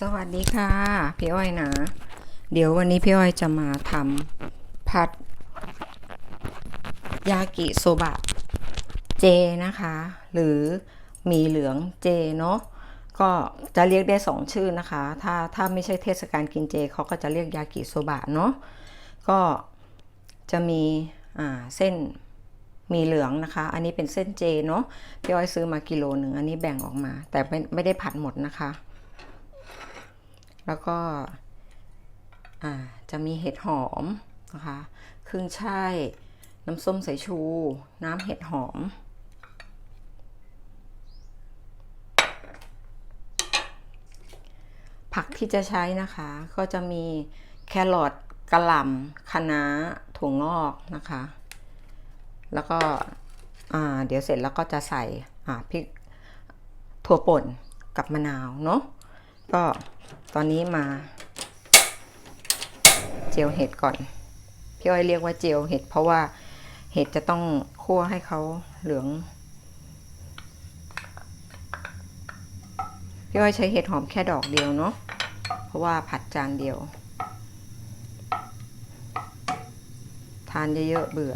สวัสดีค่ะ พี่อ้อยนะ เดี๋ยววันนี้พี่อ้อยจะมาทำผัด ยากิโซบะ เจนะคะ หรือมีเหลืองเจเนาะก็จะเรียกได้สองชื่อนะคะ ถ้าถ้าไม่ใช่เทศกาลกินเจเขาก็จะเรียกยากิโซบะเนาะก็จะมีเส้นมีเหลืองนะคะ อันนี้เป็นเส้นเจเนาะพี่อ้อยซื้อมากิโลหนึ่งอันนี้แบ่งออกมา แต่ไม่ไม่ได้ผัดหมดนะคะ แล้วก็จะมีเห็ดหอมนะคะครึ่งช่ายน้ำส้มสายชู น้ำเห็ดหอม ผักที่จะใช้นะคะ ก็จะมีแครอทกระหล่ำคะน้าถั่วงอกนะคะ แล้วก็เดี๋ยวเสร็จแล้วก็จะใส่พริกถั่วป่นกับมะนาวเนาะ ก็ตอนนี้มาเจียวเห็ดก่อน พี่อ้อยเรียกว่าเจียวเห็ด เพราะว่าเห็ดจะต้องคั่วให้เขาเหลือง พี่อ้อยใช้เห็ดหอมแค่ดอกเดียวเนาะ เพราะว่าผัดจานเดียว ทานเยอะๆเบื่อ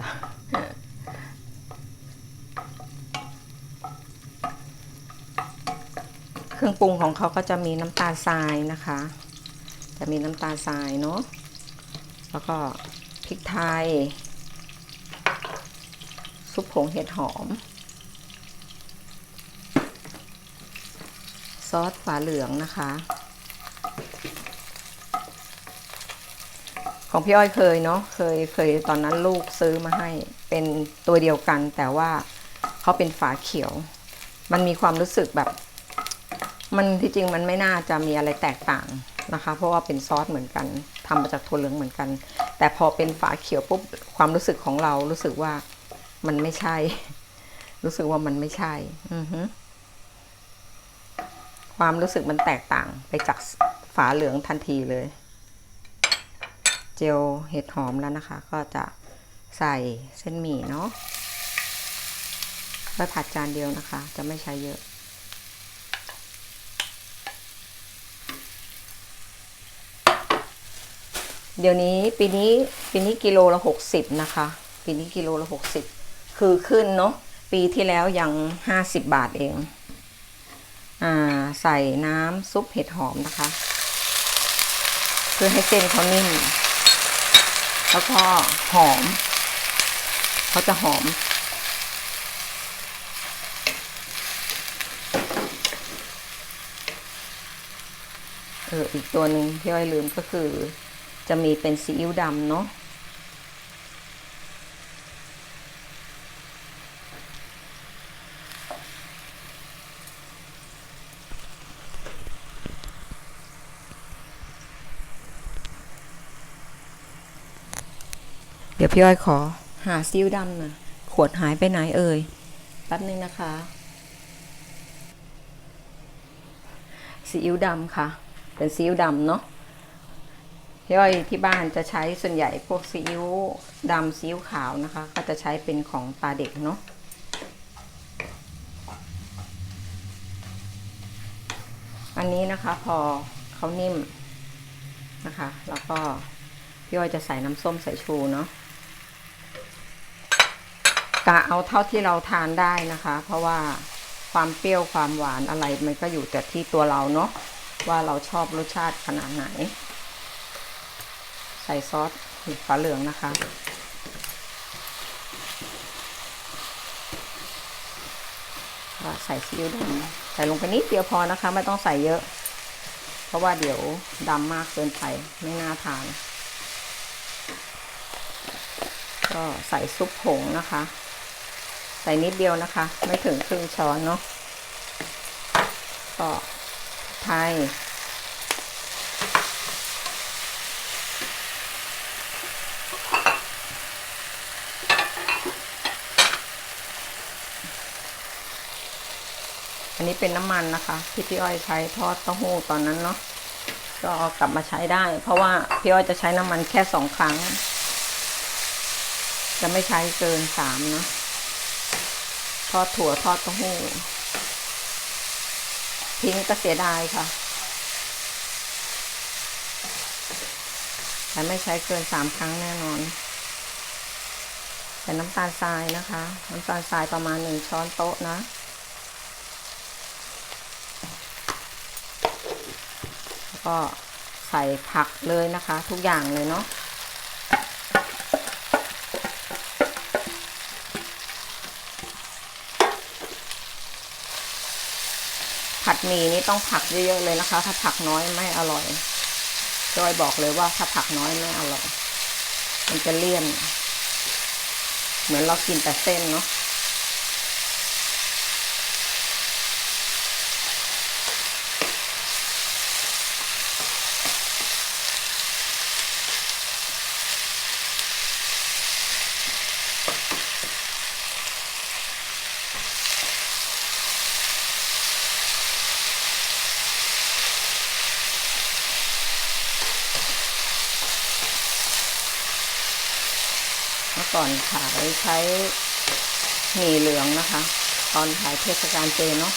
เครื่องปรุงของเขาก็จะมีน้ำตาลทรายนะคะ จะมีน้ำตาลทรายเนาะแล้วก็พริกไทย ซุปผงเห็ดหอม ซอสฝาเหลืองนะคะ ของพี่อ้อยเคยเนาะเคยเคยตอนนั้นลูกซื้อมาให้เป็นตัวเดียวกัน แต่ว่าเขาเป็นฝาเขียว มันมีความรู้สึกแบบ มันที่จริงมันไม่น่าจะมีอะไรแตกต่างนะคะ เพราะว่าเป็นซอสเหมือนกันทำมาจากถั่วเหลืองเหมือนกัน แต่พอเป็นฝาเขียวปุ๊บความรู้สึกของเรารู้สึกว่ามันไม่ใช่ รู้สึกว่ามันไม่ใช่ อือฮึความรู้สึกมันแตกต่างไปจากฝาเหลืองทันทีเลย เจลเห็ดหอมแล้วนะคะ ก็จะใส่เส้นหมี่เนาะไปผัดจานเดียวนะคะ จะไม่ใช้เยอะ เดี๋ยวนี้ปีนี้ปีนี้กิโลละหกสิบนะคะ ปีนี้กิโลละหกสิบคือขึ้นเนาะปีที่แล้วยังห้าสิบบาทเอง อ่าใส่น้ำซุปเห็ดหอมนะคะ เพื่อให้เส้นเขานิ่ม แล้วก็หอม เขาจะหอมเอออีกตัวหนึ่งที่อ้อยลืมก็คือ จะมีเป็นซีอิ๊วดำเนาะเดี๋ยวพี่อ้อยขอหาซีอิ๊วดำนะขวดหายไปไหนเอ่ยแป๊บนึงนะคะซีอิ๊วดำค่ะ เป็นซีอิ๊วดำเนาะ ย่อยที่บ้านจะใช้ส่วนใหญ่พวกซีอิ๊วดำซีอิ๊วขาวนะคะ ก็จะใช้เป็นของตาเด็กเนาะอันนี้นะคะพอเขานิ่มนะคะ แล้วก็พี่อ้อยจะใส่น้ำส้มสายชูเนาะกะเอาเท่าที่เราทานได้นะคะ เพราะว่าความเปรี้ยวความหวานอะไรมันก็อยู่แต่ที่ตัวเราเนาะว่าเราชอบรสชาติขนาดไหน ส่ซอสฟ้าเหลืองนะคะ ใส่ซีอิ๊วดำใส่ลงไปนิดเดียวพอนะคะ ไม่ต้องใส่เยอะ เพราะว่าเดี๋ยวดำมากเกินไปไม่น่าทาน ก็ใส่ซุปผงนะคะ ใส่นิดเดียวนะคะ ไม่ถึงครึ่งช้อนเนาะก็ไทย เป็นน้ำมันนะคะที่พี่อ้อยใช้ทอดเต้าหู้ตอนนั้นเนาะก็กลับมาใช้ได้ เพราะว่าพี่อ้อยจะใช้น้ำมันแค่สองครั้ง จะไม่ใช้เกินสามนะทอดถั่วทอดเต้าหู้ทิ้งก็เสียดายค่ะแต่ไม่ใช้เกินสามครั้งแน่นอนแต่น้ำตาลทรายนะคะ น้ำตาลทรายประมาณหนึ่งช้อนโต๊ะนะ แล้ว ก็ใส่ผักเลยนะคะ ทุกอย่างเลยเนาะผัดหมี่นี่ต้องผักเยอะๆเลยนะคะ ถ้าผักน้อยไม่อร่อยจอยบอกเลยว่าถ้าผักน้อยไม่อร่อย มันจะเลี่ยน เหมือนเรากินแต่เส้นเนาะ มื่อก่อนขายใช้หมี่เหลืองนะคะ ตอนขายเทศกาลเจเนาะ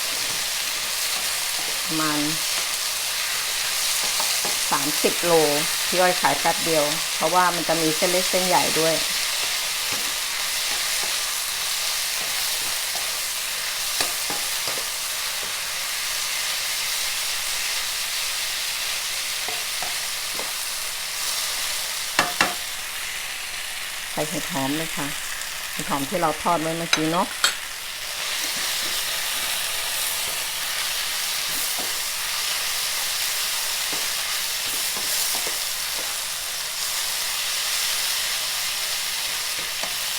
ประมาณสามสิบโลพี่อ้อยขายแป๊บเดียว เพราะว่ามันจะมีเส้นเล็กเส้นใหญ่ด้วย ส่เห็ดหอมเลยค่ะเห็ดหอมที่เราทอดไว้เมื่อกี้เนาะ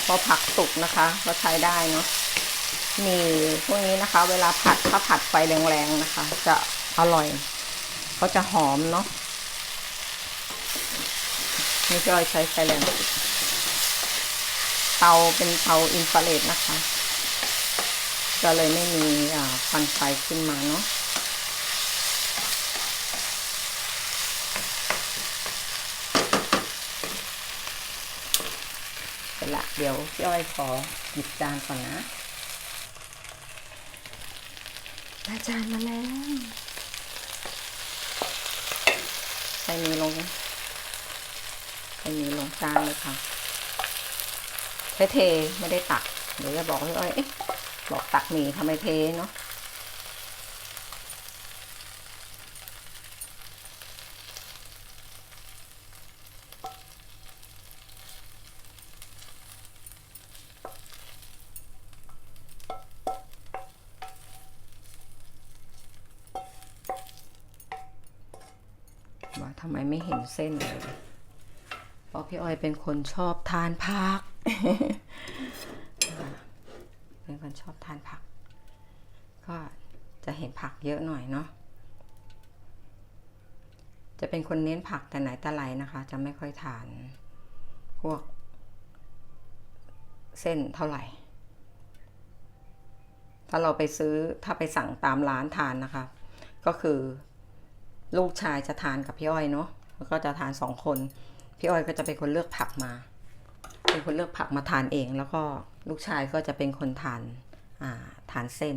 พอผักสุกนะคะ ก็ใช้ได้เนาะมีพวกนี้นะคะ เวลาผัดถ้าผัดไฟแรงๆนะคะ จะอร่อยเขาจะหอมเนาะนี่จอยใช้ไฟแรง เตาเป็นเตาอินฟราเรดนะคะ ก็เลยไม่มีอ่าควันไฟขึ้นมาเนาะเสร็จละเดี๋ยวพี่อ้อยขอหยิบจานก่อนนะได้จานมาแล้วใส่มือลงใส่มือลงจานเลยค่ะใช้ เทไม่ได้ตักเดี๋ยวจะบอกพี่อ้อยบอกตักหมี่ทำไมเทเนาะว่าทำไมไม่เห็นเส้นเลยเพราะพี่อ้อยเป็นคนชอบทานผัก เป็นคนชอบทานผัก ก็จะเห็นผักเยอะหน่อยเนาะ จะเป็นคนเน้นผักแต่ไหนแต่ไรนะคะ จะไม่ค่อยทาน พวก เส้นเท่าไหร่ ถ้าเราไปซื้อถ้าไปสั่งตามร้านทานนะคะ ก็คือลูกชายจะทานกับพี่อ้อยเนาะแล้วก็จะทานสองคน พี่อ้อยก็จะเป็นคนเลือกผักมา เป็นคนเลือกผักมาทานเอง แล้วก็ลูกชายก็จะเป็นคนทานอ่าทานเส้น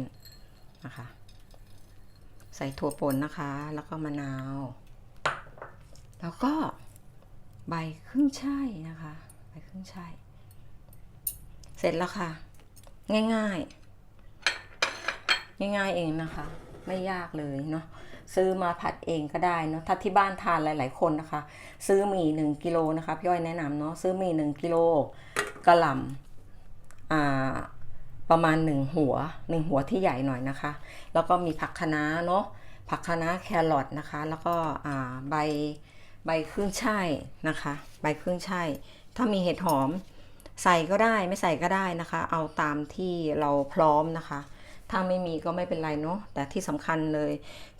นะคะ ใส่ถั่วป่นนะคะ แล้วก็มะนาว แล้วก็ใบขึ้นช่ายนะคะใบขึ้นช่ายเสร็จแล้วค่ะ ง่ายๆ ง่ายๆเองนะคะ ไม่ยากเลยเนาะ ซื้อมาผัดเองก็ได้เนาะถ้าที่บ้านทานหลาย ๆ คนนะคะ ซื้อหมี่หนึ่งกิโลนะคะพี่อ้อยแนะนำเนาะซื้อหมี่หนึ่งกิโลกระหล่ำอ่าประมาณหนึ่งหัวหนึ่งหัวที่ใหญ่หน่อยนะคะ แล้วก็มีผักคะน้าเนาะผักคะน้าแครอทนะคะ แล้วก็ใบใบขึ้นช่ายนะคะ ใบขึ้นช่ายถ้ามีเห็ดหอมใส่ก็ได้ไม่ใส่ก็ได้นะคะ เอาตามที่เราพร้อมนะคะ ถ้าไม่มีก็ไม่เป็นไรเนาะแต่ที่สำคัญเลย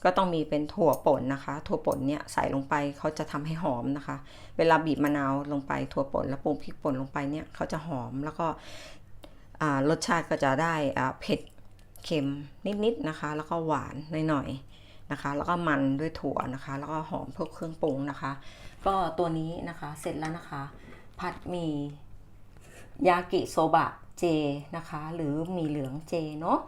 ก็ต้องมีเป็นถั่วป่นนะคะ ถั่วป่นเนี่ยใส่ลงไปเขาจะทำให้หอมนะคะ เวลาบีบมะนาวลงไปถั่วป่นแล้วปรุงพริกป่นลงไปเนี่ยเขาจะหอมแล้วก็รสชาติก็จะได้เผ็ดเค็มนิดๆนะคะ แล้วก็หวานหน่อยๆนะคะ แล้วก็มันด้วยถั่วนะคะ แล้วก็หอมพวกเครื่องปรุงนะคะ ก็ตัวนี้นะคะเสร็จแล้วนะคะ ผัดมียากิโซบะเจนะคะ หรือมีเหลืองเจเนาะ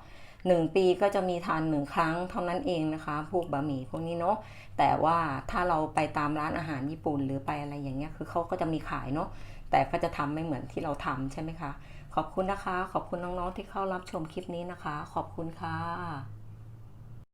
หนึ่งปีก็จะมีทานหนึ่งครั้งเท่านั้นเองนะคะ พวกบะหมี่พวกนี้เนาะแต่ว่าถ้าเราไปตามร้านอาหารญี่ปุ่นหรือไปอะไรอย่างเงี้ยคือเขาก็จะมีขายเนาะแต่ก็จะทำไม่เหมือนที่เราทำใช่ไหมคะ ขอบคุณนะคะ ขอบคุณน้องๆที่เข้ารับชมคลิปนี้นะคะ ขอบคุณค่ะ